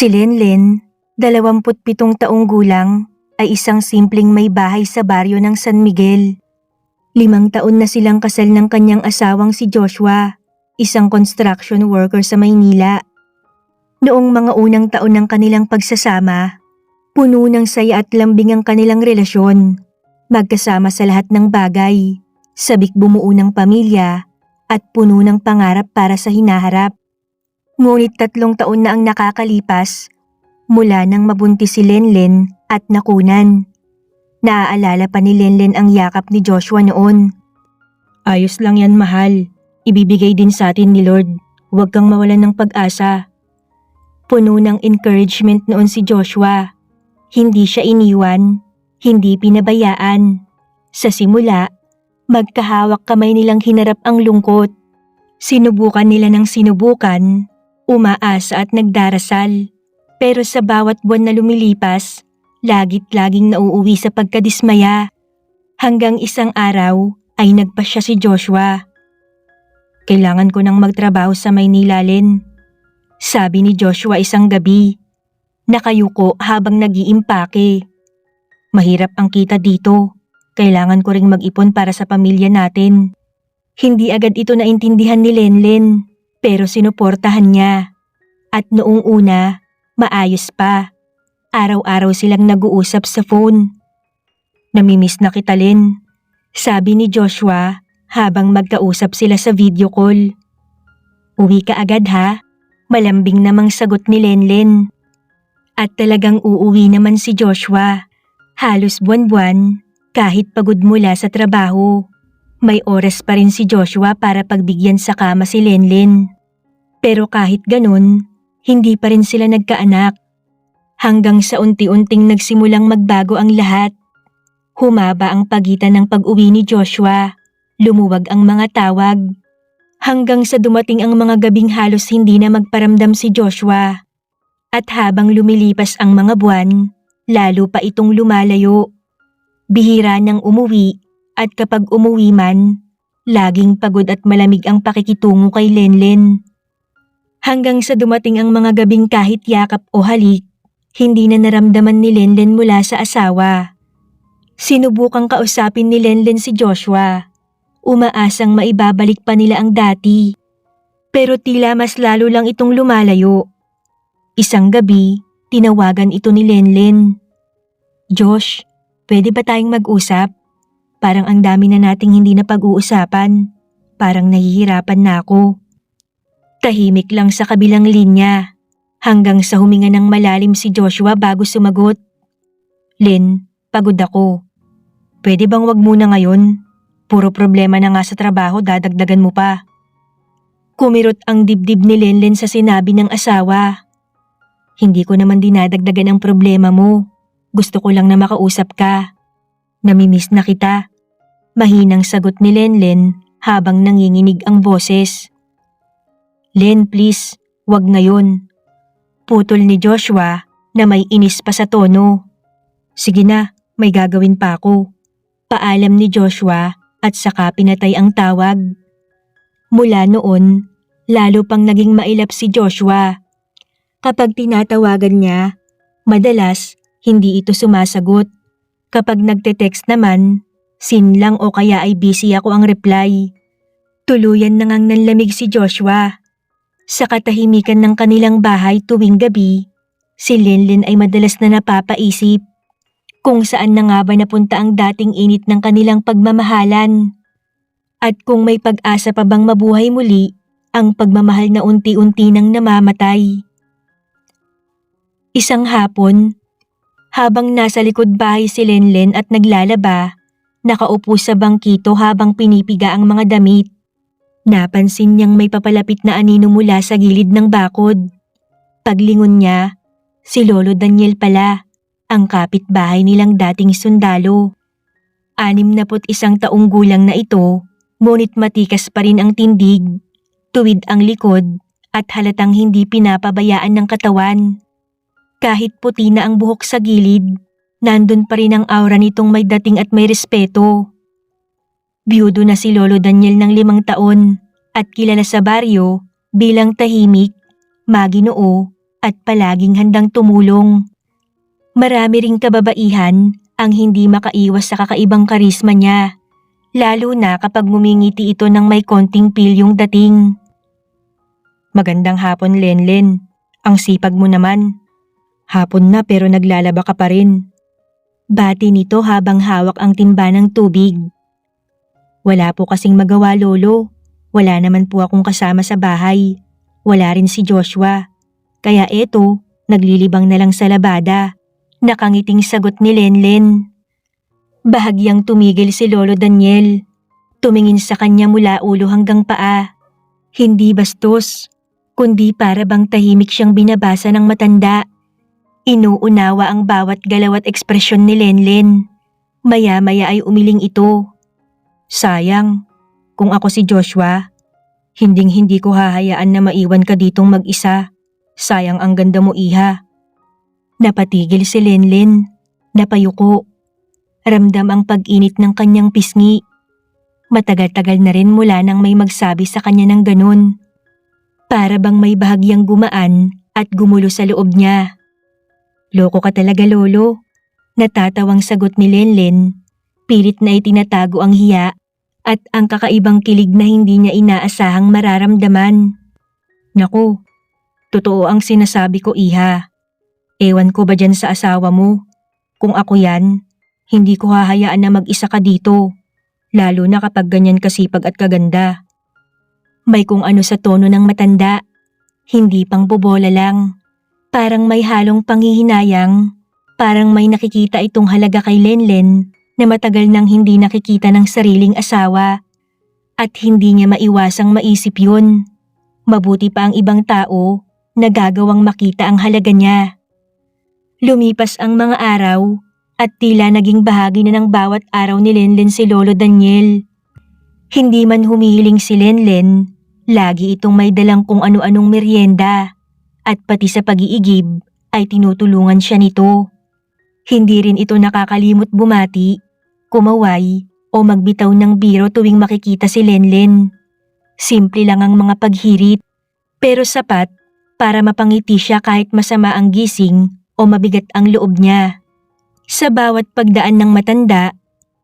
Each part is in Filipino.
Si Lenlen, 27 taong gulang, ay isang simpleng may bahay sa baryo ng San Miguel. Limang taon na silang kasal ng kanyang asawang si Joshua, isang construction worker sa Maynila. Noong mga unang taon ng kanilang pagsasama, puno ng saya at lambing ang kanilang relasyon. Magkasama sa lahat ng bagay, sabik bumuo ng pamilya, at puno ng pangarap para sa hinaharap. Ngunit tatlong taon na ang nakakalipas mula nang mabuntis si Lenlen at nakunan. Naaalala pa ni Lenlen ang yakap ni Joshua noon. Ayos lang yan mahal. Ibibigay din sa atin ni Lord. Huwag kang mawalan ng pag-asa. Puno ng encouragement noon si Joshua. Hindi siya iniwan, hindi pinabayaan. Sa simula, magkahawak kamay nilang hinarap ang lungkot. Sinubukan nila ng sinubukan, umaasa at nagdarasal. Pero sa bawat buwan na lumilipas, lagit laging nauuwi sa pagkadismaya. Hanggang isang araw ay nagpa siya si Joshua. Kailangan ko nang magtrabaho sa Maynila, Len. Sabi ni Joshua isang gabi. Nakayuko habang nag-iimpake. Mahirap ang kita dito. Kailangan ko ring mag-ipon para sa pamilya natin. Hindi agad ito naintindihan ni Lenlen, pero sinuportahan niya. At noong una, maayos pa. Araw-araw silang nag-uusap sa phone. Namimiss na kita, Len. Sabi ni Joshua habang magkausap sila sa video call. Uwi ka agad ha? Malambing namang sagot ni Lenlen. At talagang uuwi naman si Joshua. Halos buwan-buwan, kahit pagod mula sa trabaho. May oras pa rin si Joshua para pagbigyan sa kama si Lenlen. Pero kahit ganun, hindi pa rin sila nagkaanak. Hanggang sa unti-unting nagsimulang magbago ang lahat. Humaba ang pagitan ng pag-uwi ni Joshua. Lumuwag ang mga tawag. Hanggang sa dumating ang mga gabing halos hindi na magparamdam si Joshua. At habang lumilipas ang mga buwan, lalo pa itong lumalayo. Bihira nang umuwi at kapag umuwi man, laging pagod at malamig ang pakikitungo kay Lenlen. Hanggang sa dumating ang mga gabing kahit yakap o halik, hindi na naramdaman ni Lenlen mula sa asawa. Sinubukang kausapin ni Lenlen si Joshua. Umaasang maibabalik pa nila ang dati. Pero tila mas lalo lang itong lumalayo. Isang gabi, tinawagan ito ni Lenlen. Josh, pwede ba tayong mag-usap? Parang ang dami na nating hindi na pag-uusapan. Parang nahihirapan na ako. Tahimik lang sa kabilang linya. Hanggang sa huminga ng malalim si Joshua bago sumagot. Len, pagod ako. Pwede bang wag muna ngayon? Puro problema na nga sa trabaho dadagdagan mo pa. Kumirot ang dibdib ni Lenlen sa sinabi ng asawa. Hindi ko naman dinadagdagan ang problema mo. Gusto ko lang na makausap ka. Namimiss na kita. Mahinang sagot ni Lenlen habang nanginginig ang boses. Len, please, wag ngayon. Putol ni Joshua na may inis pa sa tono. Sige na, may gagawin pa ako. Paalam ni Joshua at saka pinatay ang tawag. Mula noon, lalo pang naging mailap si Joshua. Kapag tinatawagan niya, madalas hindi ito sumasagot. Kapag nagte-text naman, sin lang o kaya ay busy ako ang reply. Tuluyan na ngang nanlamig si Joshua. Sa katahimikan ng kanilang bahay tuwing gabi, si Lenlen ay madalas na napapaisip kung saan na nga ba napunta ang dating init ng kanilang pagmamahalan. At kung may pag-asa pa bang mabuhay muli ang pagmamahal na unti-unti nang namamatay. Isang hapon, habang nasa likod bahay si Lenlen at naglalaba, nakaupo sa bangkito habang pinipiga ang mga damit. Napansin niyang may papalapit na anino mula sa gilid ng bakod. Paglingon niya, si Lolo Daniel pala, ang kapitbahay nilang dating sundalo. Anim na put isang taong gulang na ito, ngunit matikas pa rin ang tindig, tuwid ang likod, at halatang hindi pinapabayaan ng katawan. Kahit puti na ang buhok sa gilid, nandun pa rin ang aura nitong may dating at may respeto. Biyudo na si Lolo Daniel ng limang taon at kilala sa baryo bilang tahimik, maginoo at palaging handang tumulong. Marami ring kababaihan ang hindi makaiwas sa kakaibang karisma niya, lalo na kapag ngumingiti ito ng may konting pilyong dating. Magandang hapon, Lenlen. Ang sipag mo naman. Hapon na pero naglalaba ka pa rin. Bati nito habang hawak ang timba ng tubig. Wala po kasing magawa, Lolo. Wala naman po akong kasama sa bahay. Wala rin si Joshua. Kaya eto, naglilibang na lang sa labada. Nakangiting sagot ni Lenlen. Bahagyang tumigil si Lolo Daniel. Tumingin sa kanya mula ulo hanggang paa. Hindi bastos, kundi para bang tahimik siyang binabasa ng matanda. Inuunawa ang bawat galaw at ekspresyon ni Lenlen. Maya-maya ay umiling ito. Sayang, kung ako si Joshua, hinding hindi ko hahayaan na maiwan ka ditong mag-isa. Sayang ang ganda mo iha. Napatigil si Lenlen. Napayuko. Ramdam ang pag-init ng kanyang pisngi. Matagal-tagal na rin mula nang may magsabi sa kanya ng ganun. Para bang may bahagyang gumaan at gumulo sa loob niya. Loko ka talaga lolo. Natatawang sagot ni Lenlen. Pilit na itinatago ang hiya at ang kakaibang kilig na hindi niya inaasahang mararamdaman. Naku, totoo ang sinasabi ko iha. Ewan ko ba dyan sa asawa mo? Kung ako yan, hindi ko hahayaan na mag-isa ka dito. Lalo na kapag ganyan kasipag at kaganda. May kung ano sa tono ng matanda. Hindi pang bobola lang. Parang may halong panghihinayang. Parang may nakikita itong halaga kay Lenlen na matagal nang hindi nakikita ng sariling asawa. At hindi niya maiwasang maisip yun. Mabuti pa ang ibang tao na gagawang makita ang halaga niya. Lumipas ang mga araw at tila naging bahagi na ng bawat araw ni Lenlen si Lolo Daniel. Hindi man humihiling si Lenlen, lagi itong may dalang kung ano-anong merienda at pati sa pag-iigib ay tinutulungan siya nito. Hindi rin ito nakakalimot bumati, kumaway o magbitaw ng biro tuwing makikita si Lenlen. Simple lang ang mga paghirit, pero sapat para mapangiti siya kahit masama ang gising o mabigat ang loob niya. Sa bawat pagdaan ng matanda,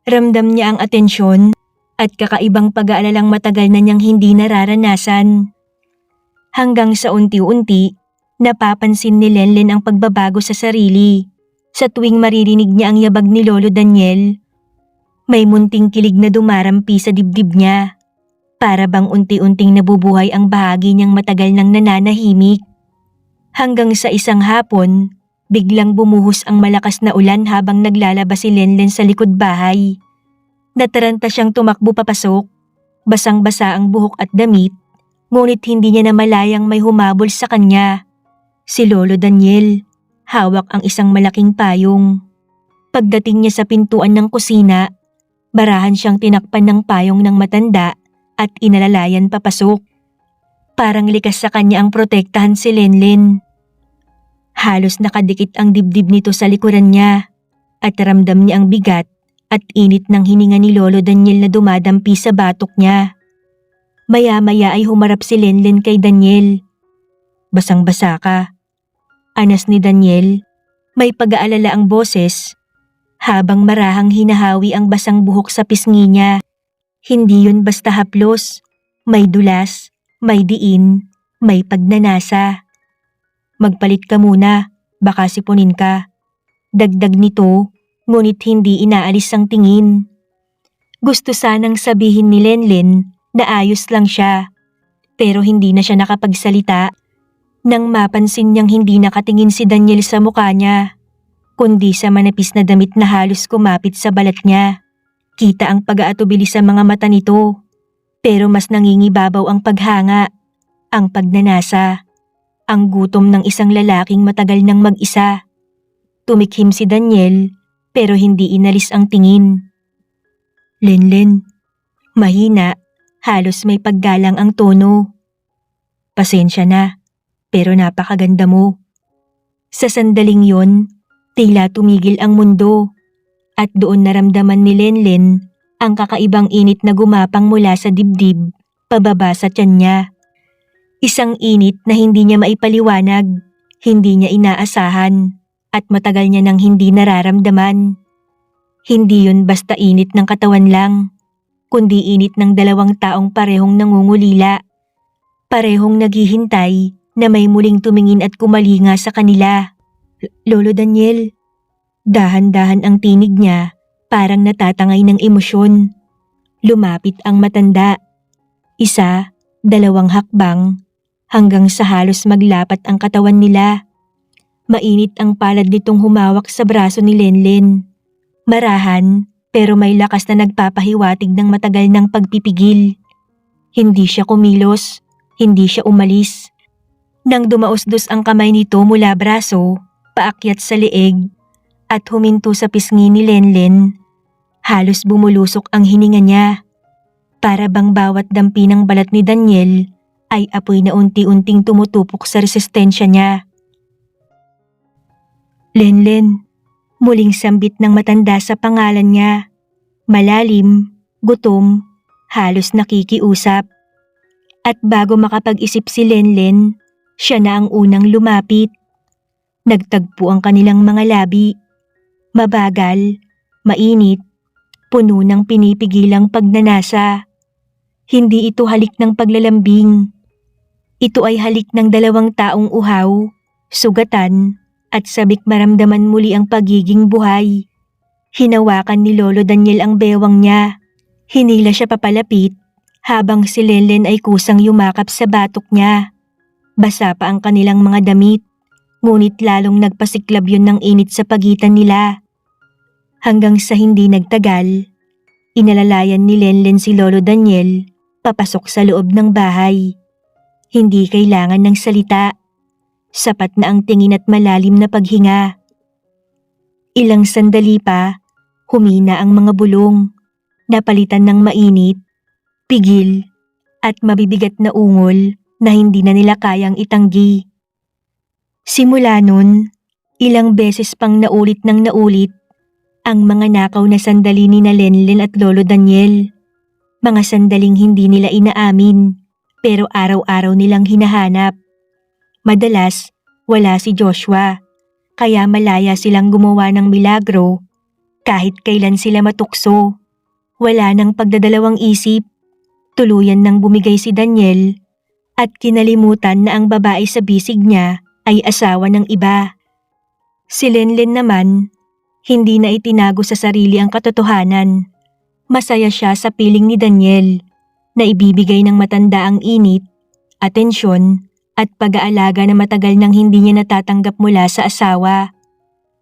ramdam niya ang atensyon at kakaibang pag-aalalang matagal na niyang hindi nararanasan. Hanggang sa unti-unti, napapansin ni Lenlen ang pagbabago sa sarili. Sa tuwing maririnig niya ang yabag ni Lolo Daniel, may munting kilig na dumarampi sa dibdib niya. Para bang unti-unting nabubuhay ang bahagi niyang matagal nang nananahimik. Hanggang sa isang hapon, Biglang bumuhos ang malakas na ulan habang naglalabas si Lenlen sa likod bahay. Nataranta siyang tumakbo papasok. Basang-basa ang buhok at damit, ngunit hindi niya namalayang may humabol sa kanya. Si Lolo Daniel, hawak ang isang malaking payong. Pagdating niya sa pintuan ng kusina, barahan siyang tinakpan ng payong ng matanda at inalalayan papasok. Parang likas sa kanya ang protektahan si Lenlen. Halos nakadikit ang dibdib nito sa likuran niya at ramdam niya ang bigat at init ng hininga ni Lolo Daniel na dumadampi sa batok niya. Maya-maya ay humarap si Lenlen kay Daniel. Basang-basa ka. Anas ni Daniel, may pag-aalala ang boses habang marahang hinahawi ang basang buhok sa pisngi niya. Hindi yun basta haplos, may dulas, may diin, may pagnanasa. Magpalit ka muna, baka sipunin ka. Dagdag nito, ngunit hindi inaalis ang tingin. Gusto sanang sabihin ni Lenlen na ayos lang siya, pero hindi na siya nakapagsalita nang mapansin niyang hindi nakatingin si Daniel sa mukha niya, kundi sa manapis na damit na halos kumapit sa balat niya. Kita ang pag-aatubili sa mga mata nito, pero mas nangingibabaw ang paghanga, ang pagnanasa ang gutom ng isang lalaking matagal nang mag-isa. Tumikhim si Daniel pero hindi inalis ang tingin. Lenlen, mahina, halos may paggalang ang tono. Pasensya na, pero napakaganda mo. Sa sandaling yon, tila tumigil ang mundo at doon naramdaman ni Lenlen ang kakaibang init na gumapang mula sa dibdib pababa sa tiyan niya. Isang init na hindi niya maipaliwanag, hindi niya inaasahan at matagal niya nang hindi nararamdaman. Hindi yun basta init ng katawan lang, kundi init ng dalawang taong parehong nangungulila. Parehong naghihintay na may muling tumingin at kumalinga sa kanila. Lolo Daniel, dahan-dahan ang tinig niya, parang natatangay ng emosyon. Lumapit ang matanda. Isa, dalawang hakbang, hanggang sa halos maglapat ang katawan nila. Mainit ang palad nitong humawak sa braso ni Lenlen. Marahan, pero may lakas na nagpapahiwatig ng matagal ng pagpipigil. Hindi siya kumilos, hindi siya umalis. Nang dumausdos ang kamay nito mula braso, paakyat sa leeg, at huminto sa pisngi ni Lenlen, halos bumulusok ang hininga niya. Para bang bawat dampi ng balat ni Daniel ay apoy na unti-unting tumutupok sa resistensya niya. Lenlen, muling sambit ng matanda sa pangalan niya. Malalim, gutom, halos nakikiusap. At bago makapag-isip si Lenlen, siya na ang unang lumapit. Nagtagpo ang kanilang mga labi. Mabagal, mainit, puno ng pinipigilang pagnanasa. Hindi ito halik ng paglalambing. Ito ay halik ng dalawang taong uhaw, sugatan, at sabik maramdaman muli ang pagiging buhay. Hinawakan ni Lolo Daniel ang bewang niya. Hinila siya papalapit habang si Lenlen ay kusang yumakap sa batok niya. Basa pa ang kanilang mga damit, ngunit lalong nagpasiklab yun ng init sa pagitan nila. Hanggang sa hindi nagtagal, inalalayan ni Lenlen si Lolo Daniel papasok sa loob ng bahay. Hindi kailangan ng salita. Sapat na ang tingin at malalim na paghinga. Ilang sandali pa, humina ang mga bulong. Napalitan ng mainit, pigil, at mabibigat na ungol na hindi na nila kayang itanggi. Simula nun, ilang beses pang naulit ng naulit ang mga nakaw na sandali ni na Lenlen at Lolo Daniel. Mga sandaling hindi nila inaamin, pero araw-araw nilang hinahanap. Madalas, wala si Joshua, kaya malaya silang gumawa ng milagro. Kahit kailan sila matukso, wala nang pagdadalawang isip. Tuluyan nang bumigay si Daniel at kinalimutan na ang babae sa bisig niya ay asawa ng iba. Si Lenlen naman, hindi na itinago sa sarili ang katotohanan. Masaya siya sa piling ni Daniel na ibibigay ng matanda ang init, atensyon at pag-aalaga na matagal nang hindi niya natatanggap mula sa asawa.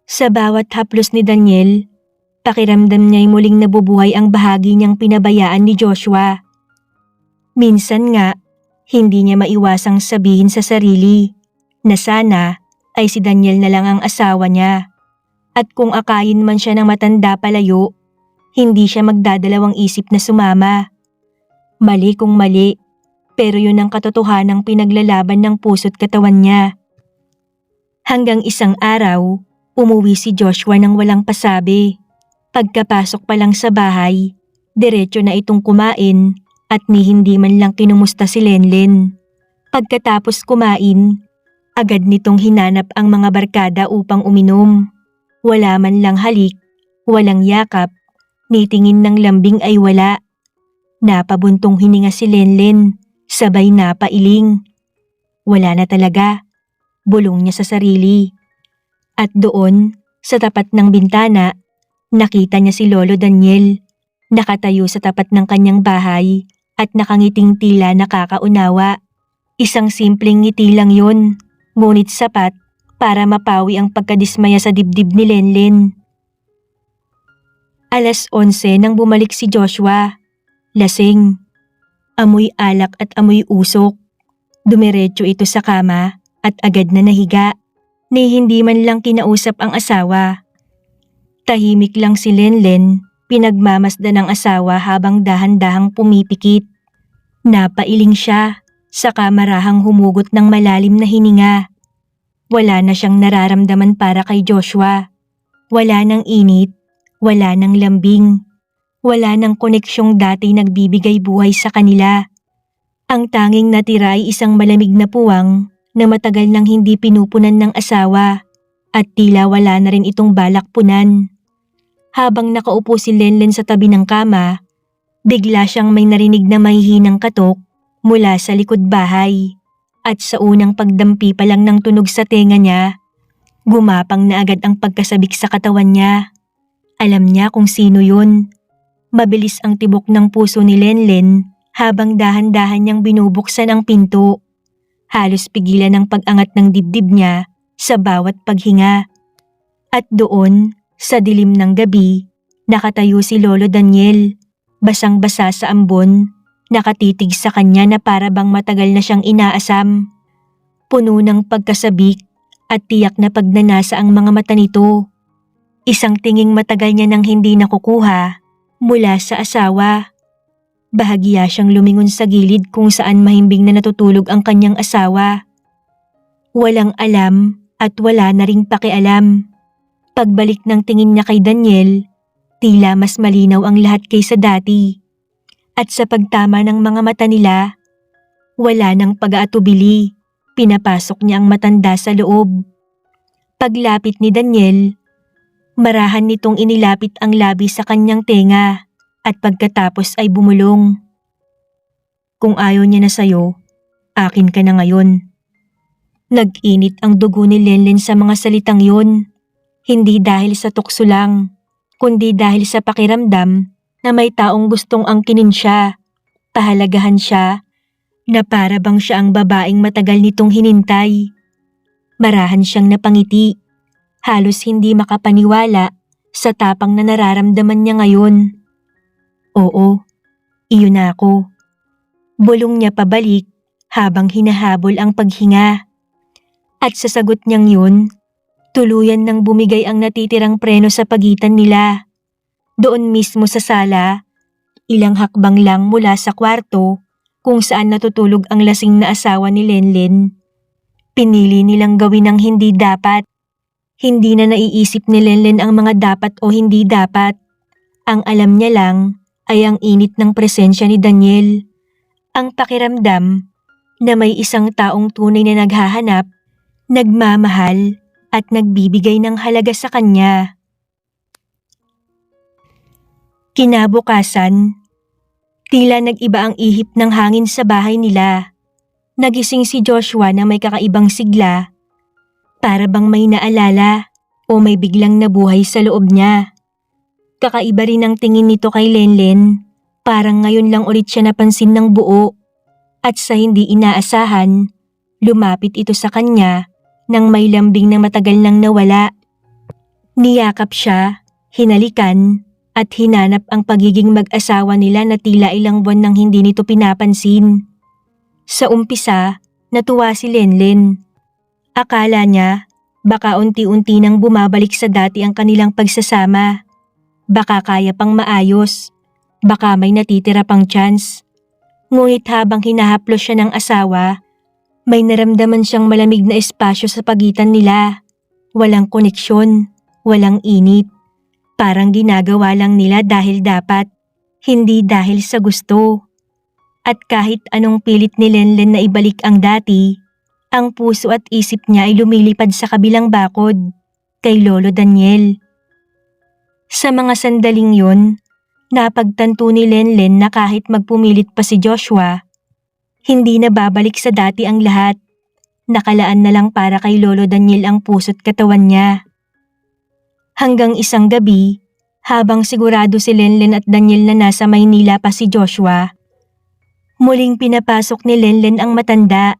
Sa bawat haplos ni Daniel, pakiramdam niya'y muling nabubuhay ang bahagi niyang pinabayaan ni Joshua. Minsan nga, hindi niya maiwasang sabihin sa sarili na sana ay si Daniel na lang ang asawa niya. At kung akayin man siya ng matanda palayo, hindi siya magdadalawang isip na sumama. Mali kung mali, pero yun ang katotohanang pinaglalaban ng puso't katawan niya. Hanggang isang araw, umuwi si Joshua ng walang pasabi. Pagkapasok pa lang sa bahay, diretso na itong kumain at ni hindi man lang kinumusta si Lenlen. Pagkatapos kumain, agad nitong hinanap ang mga barkada upang uminom. Wala man lang halik, walang yakap, ni tingin ng lambing ay wala. Napabuntong hininga si Lenlen, sabay napailing. Wala na talaga, bulong niya sa sarili. At doon, sa tapat ng bintana, nakita niya si Lolo Daniel, nakatayo sa tapat ng kanyang bahay at nakangiting tila nakakaunawa. Isang simpleng ngiti lang yun, ngunit sapat para mapawi ang pagkadismaya sa dibdib ni Lenlen. Alas 11 nang bumalik si Joshua. Lasing. Amoy alak at amoy usok. Dumiretso ito sa kama at agad na nahiga. Ni hindi man lang kinausap ang asawa. Tahimik lang si Lenlen, pinagmamasdan ng asawa habang dahan-dahang pumipikit. Napailing siya, sa kamarahang humugot ng malalim na hininga. Wala na siyang nararamdaman para kay Joshua. Wala nang init, wala nang lambing. Wala nang koneksyong dati nagbibigay buhay sa kanila. Ang tanging natira ay isang malamig na puwang na matagal nang hindi pinupunan ng asawa at tila wala na rin itong balak punan. Habang nakaupo si Lenlen sa tabi ng kama, bigla siyang may narinig na mahihinang katok mula sa likod bahay. At sa unang pagdampi pa lang ng tunog sa tenga niya, gumapang na agad ang pagkasabik sa katawan niya. Alam niya kung sino yun. Mabilis ang tibok ng puso ni Lenlen habang dahan-dahan niyang binubuksan ang pinto. Halos pigilan ang pag-angat ng dibdib niya sa bawat paghinga. At doon, sa dilim ng gabi, nakatayo si Lolo Daniel, basang-basa sa ambon, nakatitig sa kanya na para bang matagal na siyang inaasam. Puno ng pagkasabik at tiyak na pagnanasa ang mga mata nito. Isang tinging matagal niya nang hindi nakukuha mula sa asawa. Bahagya siyang lumingon sa gilid kung saan mahimbing na natutulog ang kanyang asawa. Walang alam at wala na ring pakialam. Pagbalik ng tingin niya kay Daniel, tila mas malinaw ang lahat kaysa dati. At sa pagtama ng mga mata nila, wala nang pag-aatubili. Pinapasok niya ang matanda sa loob. Paglapit ni Daniel, marahan nitong inilapit ang labi sa kanyang tenga at pagkatapos ay bumulong. Kung ayaw niya na sa'yo, akin ka na ngayon. Nag-init ang dugo ni Lenlen sa mga salitang yon. Hindi dahil sa tukso lang, kundi dahil sa pakiramdam na may taong gustong angkinin siya, pahalagahan siya, na para bang siya ang babaeng matagal nitong hinintay. Marahan siyang napangiti, halos hindi makapaniwala sa tapang na nararamdaman niya ngayon. Oo, iyon na ako. Bulong niya pabalik habang hinahabol ang paghinga. At sa sagot niyang yun, tuluyan nang bumigay ang natitirang preno sa pagitan nila. Doon mismo sa sala, ilang hakbang lang mula sa kwarto kung saan natutulog ang lasing na asawa ni Lenlen. Pinili nilang gawin ang hindi dapat. Hindi na naiisip ni Lenlen ang mga dapat o hindi dapat. Ang alam niya lang ay ang init ng presensya ni Daniel. Ang pakiramdam na may isang taong tunay na naghahanap, nagmamahal at nagbibigay ng halaga sa kanya. Kinabukasan, tila nag-iba ang ihip ng hangin sa bahay nila. Nagising si Joshua na may kakaibang sigla, para bang may naalala o may biglang nabuhay sa loob niya. Kakaiba rin ang tingin nito kay Lenlen, parang ngayon lang ulit siya napansin ng buo. At sa hindi inaasahan, lumapit ito sa kanya nang may lambing na matagal nang nawala. Niyakap siya, hinalikan, at hinanap ang pagiging mag-asawa nila na tila ilang buwan nang hindi nito pinapansin. Sa umpisa, natuwa si Lenlen. Akala niya, baka unti-unti nang bumabalik sa dati ang kanilang pagsasama. Baka kaya pang maayos. Baka may natitira pang chance. Ngunit habang hinahaplos siya ng asawa, may naramdaman siyang malamig na espasyo sa pagitan nila. Walang koneksyon, walang init. Parang ginagawa lang nila dahil dapat, hindi dahil sa gusto. At kahit anong pilit ni Lenlen na ibalik ang dati, ang puso at isip niya ay lumilipad sa kabilang bakod, kay Lolo Daniel. Sa mga sandaling yon, napagtanto ni Lenlen na kahit magpumilit pa si Joshua, hindi na babalik sa dati ang lahat. Nakalaan na lang para kay Lolo Daniel ang puso't katawan niya. Hanggang isang gabi, habang sigurado si Lenlen at Daniel na nasa Maynila pa si Joshua, muling pinapasok ni Lenlen ang matanda.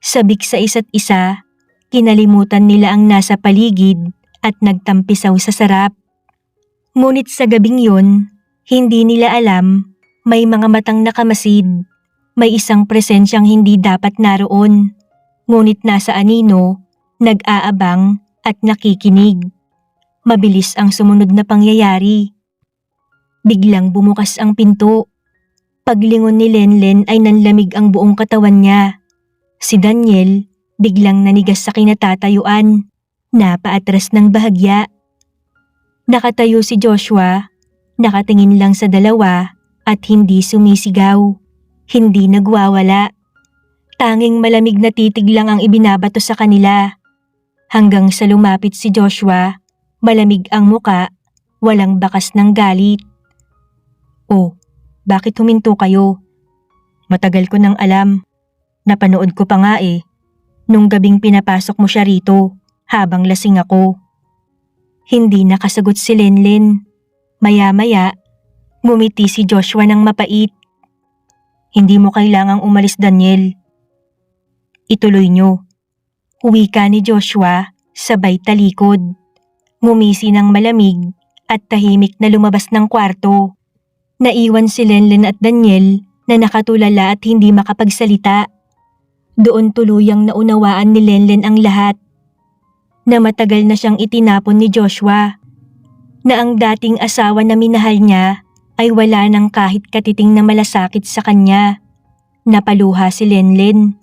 Sabik sa isa't isa, kinalimutan nila ang nasa paligid at nagtampisaw sa sarap. Ngunit sa gabing yon, hindi nila alam, may mga matang nakamasid. May isang presensyang hindi dapat naroon. Ngunit nasa anino, nag-aabang at nakikinig. Mabilis ang sumunod na pangyayari. Biglang bumukas ang pinto. Paglingon ni Lenlen ay nanlamig ang buong katawan niya. Si Daniel biglang nanigas sa kinatatayuan. Napaatras ng bahagya. Nakatayo si Joshua, nakatingin lang sa dalawa at hindi sumisigaw. Hindi nagwawala. Tanging malamig na titig lang ang ibinabato sa kanila. Hanggang sa lumapit si Joshua, malamig ang muka, walang bakas ng galit. Oh, bakit huminto kayo? Matagal ko nang alam. Napanood ko pa nga eh. Nung gabing pinapasok mo siya rito, habang lasing ako. Hindi nakasagot si Lenlen. Maya-maya, ngumiti si Joshua ng mapait. Hindi mo kailangang umalis Daniel. Ituloy nyo. Wika ni Joshua, sabay talikod. Ngumisi ng malamig at tahimik na lumabas ng kwarto. Naiwan si Lenlen at Daniel na nakatulala at hindi makapagsalita. Doon tuluyang naunawaan ni Lenlen ang lahat. Na matagal na siyang itinapon ni Joshua. Na ang dating asawa na minahal niya ay wala ng kahit katiting na malasakit sa kanya. Napaluha si Lenlen.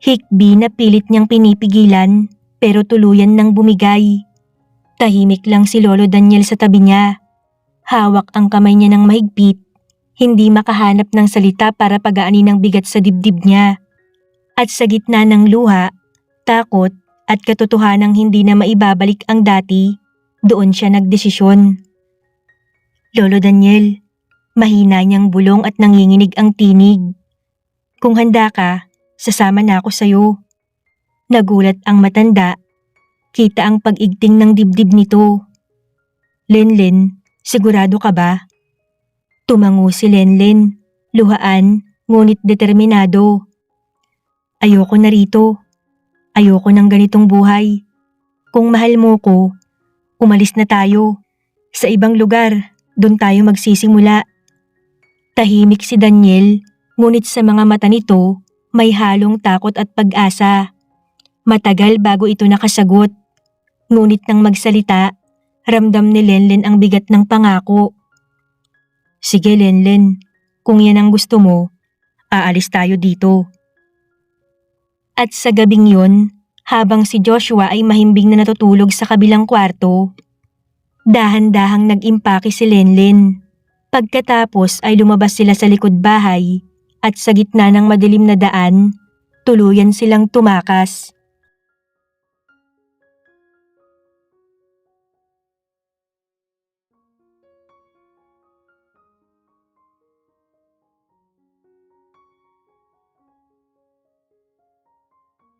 Hikbi na pilit niyang pinipigilan pero tuluyan nang bumigay. Tahimik lang si Lolo Daniel sa tabi niya. Hawak ang kamay niya ng mahigpit. Hindi makahanap ng salita para pagaanin ng bigat sa dibdib niya. At sa gitna ng luha, takot at katotohanang hindi na maibabalik ang dati, doon siya nagdesisyon. Lolo Daniel, mahina niyang bulong at nanginginig ang tinig. Kung handa ka, sasama na ako sa'yo. Nagulat ang matanda. Kita ang pag-igting ng dibdib nito. Lenlen, sigurado ka ba? Tumango si Lenlen, luhaan, ngunit determinado. Ayoko na rito. Ayoko ng ganitong buhay. Kung mahal mo ko, umalis na tayo. Sa ibang lugar, doon tayo magsisimula. Tahimik si Daniel, ngunit sa mga mata nito, may halong takot at pag-asa. Matagal bago ito nakasagot. Ngunit nang magsalita, ramdam ni Lenlen ang bigat ng pangako. Sige Lenlen, kung yan ang gusto mo, aalis tayo dito. At sa gabing yun, habang si Joshua ay mahimbing na natutulog sa kabilang kwarto, dahan-dahang nag-impake si Lenlen. Pagkatapos ay lumabas sila sa likod bahay at sa gitna ng madilim na daan, tuluyan silang tumakas.